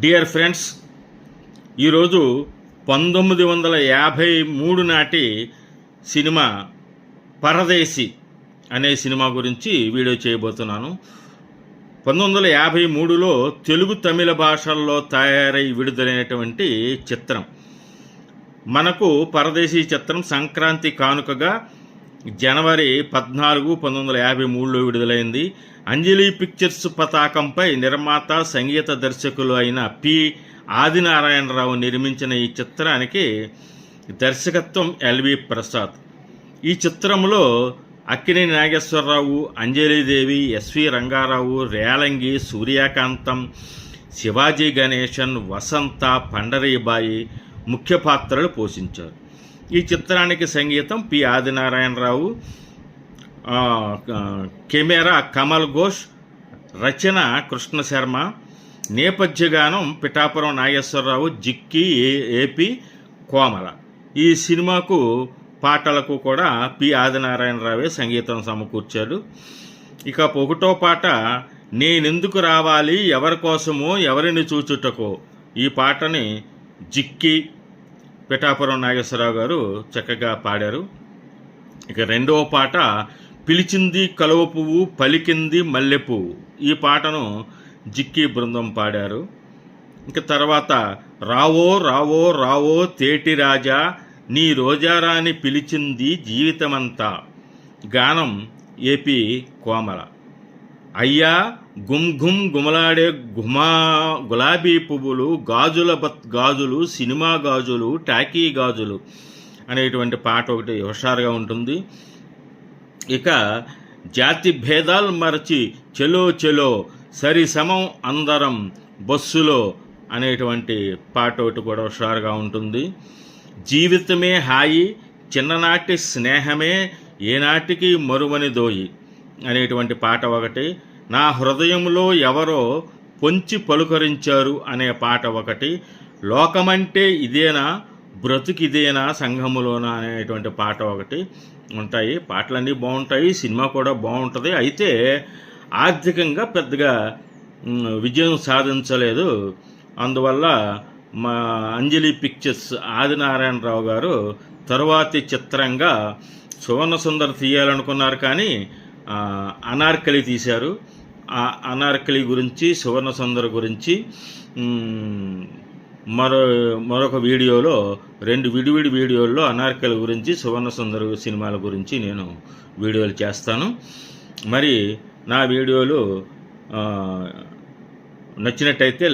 Dear friends ఈరోజు పంతొమ్మిది వందల యాభై మూడు నాటి సినిమా పరదేశి అనే సినిమా గురించి వీడియో చేయబోతున్నాను. పంతొమ్మిది వందల యాభై మూడులో తెలుగు తమిళ భాషల్లో తయారై విడుదలైనటువంటి చిత్రం. మనకు పరదేశీ చిత్రం సంక్రాంతి కానుకగా జనవరి పద్నాలుగు పంతొమ్మిది వందల యాభై మూడులో విడుదలైంది. అంజలి పిక్చర్స్ పతాకంపై నిర్మాత సంగీత దర్శకులు అయిన పి. ఆదినారాయణరావు నిర్మించిన ఈ చిత్రానికి దర్శకత్వం ఎల్వి ప్రసాద్. ఈ చిత్రంలో అక్కినేని నాగేశ్వరరావు అంజలిదేవి ఎస్వి రంగారావు రేలంగి సూర్యకాంతం శివాజీ గణేశన్ వసంత పండరీబాయి ముఖ్య పాత్రలు పోషించారు. ఈ చిత్రానికి సంగీతం పి ఆదినారాయణరావు కెమెరా కమల్ ఘోష్ రచన కృష్ణ శర్మ నేపథ్య గానం పిఠాపురం నాగేశ్వరరావు జిక్కి ఏ ఏపీ కోమల. ఈ సినిమాకు పాటలకు కూడా పి ఆదినారాయణరావే సంగీతం సమకూర్చాడు. ఇక ఒకటో పాట నేనెందుకు రావాలి ఎవరి కోసమో ఎవరిని చూచుటకో? ఈ పాటని జిక్కి పిఠాపురం నాగేశ్వరరావు గారు చక్కగా పాడారు. ఇక రెండవ పాట పిలిచింది కలువ పువ్వు పలికింది మల్లె పువ్వు. ఈ పాటను జిక్కి బృందం పాడారు. ఇక తర్వాత రావో రావో రావో తేటి రాజా నీ రోజారాని పిలిచింది జీవితమంతా. గానం ఏపీ కోమల. అయ్యా గుమ్ గుమ్ గుమలాడే గుమా గులాబీ పువ్వులు గాజుల బత్ గాజులు సినిమా గాజులు టాకీ గాజులు అనేటువంటి పాట ఒకటి హుషారుగా ఉంటుంది. ఇక జాతి భేదాలు మరచి చెలో చెలో సరి సమం అందరం బస్సులో అనేటువంటి పాట ఒకటి కూడా హుషారుగా ఉంటుంది. జీవితమే హాయి చిన్ననాటి స్నేహమే ఏనాటికి మరువని దోయి. అనేటువంటి పాట ఒకటి నా హృదయంలో ఎవరో పొంచి పలుకరించారు అనే పాట ఒకటి లోకమంటే ఇదేనా బ్రతుకిదేనా సంఘములోనా అనేటువంటి పాట ఒకటి ఉంటాయి. పాటలన్నీ బాగుంటాయి సినిమా కూడా బాగుంటుంది. అయితే ఆర్థికంగా పెద్దగా విజయం సాధించలేదు. అందువల్ల మా అంజలి పిక్చర్స్ ఆదినారాయణరావు గారు తరువాతి చిత్రంగా సువర్ణ సుందర్ తీయాలనుకున్నారు. కానీ అనార్కలి తీశారు. ఆ అనార్కలి గురించి సువర్ణ సుందర్ గురించి మరో మరొక వీడియోలో రెండు విడివిడి వీడియోల్లో అనార్కల గురించి సువర్ణ సుందర్ సినిమాల గురించి నేను వీడియోలు చేస్తాను. మరి నా వీడియోలు నచ్చినట్టయితే